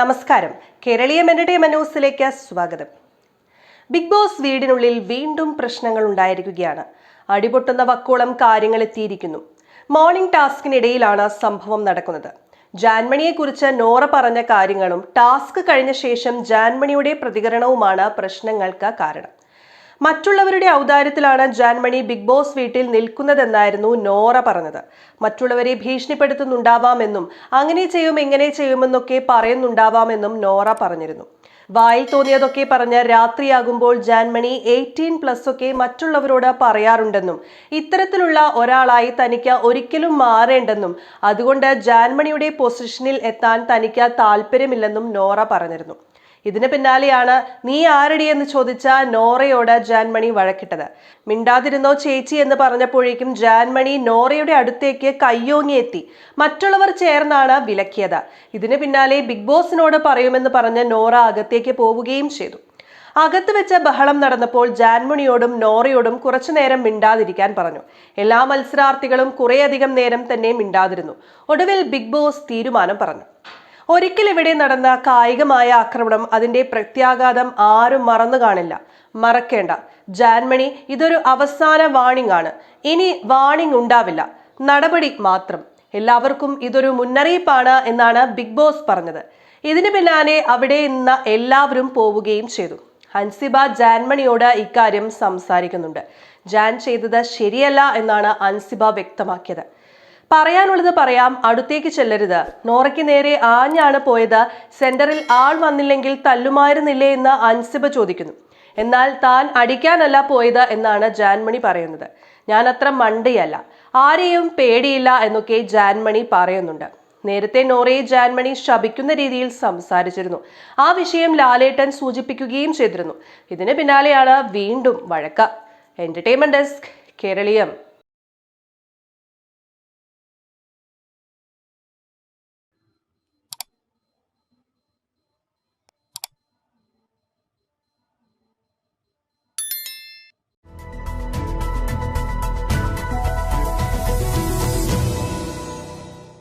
നമസ്കാരം. കേരളീയ എന്റർടൈൻമെന്റ് ന്യൂസിലേക്ക് സ്വാഗതം. ബിഗ് ബോസ് വീടിനുള്ളിൽ വീണ്ടും പ്രശ്നങ്ങൾ ഉണ്ടായിരിക്കുകയാണ്. അടിപൊട്ടുന്ന വക്കോളം കാര്യങ്ങൾ എത്തിയിരിക്കുന്നു. മോർണിംഗ് ടാസ്കിനിടയിലാണ് സംഭവം നടക്കുന്നത്. ജാൻമണിയെക്കുറിച്ച് നോറ പറഞ്ഞ കാര്യങ്ങളും ടാസ്ക് കഴിഞ്ഞ ശേഷം ജാൻമണിയുടെ പ്രതികരണവുമാണ് പ്രശ്നങ്ങൾക്ക് കാരണം. മറ്റുള്ളവരുടെ ഔദാര്യത്തിലാണ് ജാൻമണി ബിഗ് ബോസ് വീട്ടിൽ നിൽക്കുന്നതെന്നായിരുന്നു നോറ പറഞ്ഞത്. മറ്റുള്ളവരെ ഭീഷണിപ്പെടുത്തുന്നുണ്ടാവാമെന്നും അങ്ങനെ ചെയ്യും എങ്ങനെ ചെയ്യുമെന്നൊക്കെ പറയുന്നുണ്ടാവാമെന്നും നോറ പറഞ്ഞിരുന്നു. വായിൽ തോന്നിയതൊക്കെ പറഞ്ഞ് രാത്രിയാകുമ്പോൾ ജാൻമണി എയ്റ്റീൻ പ്ലസ് ഒക്കെ മറ്റുള്ളവരോട് പറയാറുണ്ടെന്നും ഇത്തരത്തിലുള്ള ഒരാളായി തനിക്ക് ഒരിക്കലും മാറേണ്ടെന്നും അതുകൊണ്ട് ജാൻമണിയുടെ പൊസിഷനിൽ എത്താൻ തനിക്ക് താല്പര്യമില്ലെന്നും നോറ പറഞ്ഞിരുന്നു. ഇതിന് പിന്നാലെയാണ് നീ ആരടി എന്ന് ചോദിച്ച നോറയോട് ജാൻമണി വഴക്കിട്ടത്. മിണ്ടാതിരുന്നോ ചേച്ചി എന്ന് പറഞ്ഞപ്പോഴേക്കും ജാൻമണി നോറയുടെ അടുത്തേക്ക് കയ്യോങ്ങിയെത്തി. മറ്റുള്ളവർ ചേർന്നാണ് വിലക്കിയത്. ഇതിന് പിന്നാലെ ബിഗ് ബോസിനോട് പറയുമെന്ന് പറഞ്ഞ് നോറ അകത്തേക്ക് പോവുകയും ചെയ്തു. അകത്ത് വെച്ച ബഹളം നടന്നപ്പോൾ ജാൻമണിയോടും നോറയോടും കുറച്ചു നേരം മിണ്ടാതിരിക്കാൻ പറഞ്ഞു. എല്ലാ മത്സരാർത്ഥികളും കുറേയധികം നേരം തന്നെ മിണ്ടാതിരുന്നു. ഒടുവിൽ ബിഗ് ബോസ് തീരുമാനം പറഞ്ഞു. ഒരിക്കൽ ഇവിടെ നടന്ന കായികമായ ആക്രമണം അതിന്റെ പ്രത്യാഘാതം ആരും മറന്നു കാണില്ല. മറക്കേണ്ട. ജാൻമണി ഇതൊരു അവസാന വാണിംഗ് ആണ്. ഇനി വാണിംഗ് ഉണ്ടാവില്ല. നടപടി മാത്രം. എല്ലാവർക്കും ഇതൊരു മുന്നറിയിപ്പാണ് എന്നാണ് ബിഗ് ബോസ് പറഞ്ഞത്. ഇതിന് പിന്നാലെ അവിടെ നിന്ന് എല്ലാവരും പോവുകയും ചെയ്തു. ഹൻസിബ ജാൻമണിയോട് ഇക്കാര്യം സംസാരിക്കുന്നുണ്ട്. ജാൻ ചെയ്തത് ശരിയല്ല എന്നാണ് അൻസിബ വ്യക്തമാക്കിയത്. പറയാനുള്ളത് പറയാം. അടുത്തേക്ക് ചെല്ലരുത്. നോറയ്ക്ക് നേരെ ആഞ്ഞാണ് പോയത്. സെന്ററിൽ ആൾ വന്നില്ലെങ്കിൽ തല്ലുമായിരുന്നില്ലേ എന്ന് അൻസിബ ചോദിക്കുന്നു. എന്നാൽ താൻ അടിക്കാനല്ല പോയത് എന്നാണ് ജാൻമണി പറയുന്നത്. ഞാൻ അത്ര മണ്ടിയല്ല. ആരെയും പേടിയില്ല എന്നൊക്കെ ജാൻമണി പറയുന്നുണ്ട്. നേരത്തെ നോറയെ ജാൻമണി ശപിക്കുന്ന രീതിയിൽ സംസാരിച്ചിരുന്നു. ആ വിഷയം ലാലേട്ടൻ സൂചിപ്പിക്കുകയും ചെയ്തിരുന്നു. ഇതിന് പിന്നാലെയാണ് വീണ്ടും വഴക്ക. Entertainment desk Keraleeyam.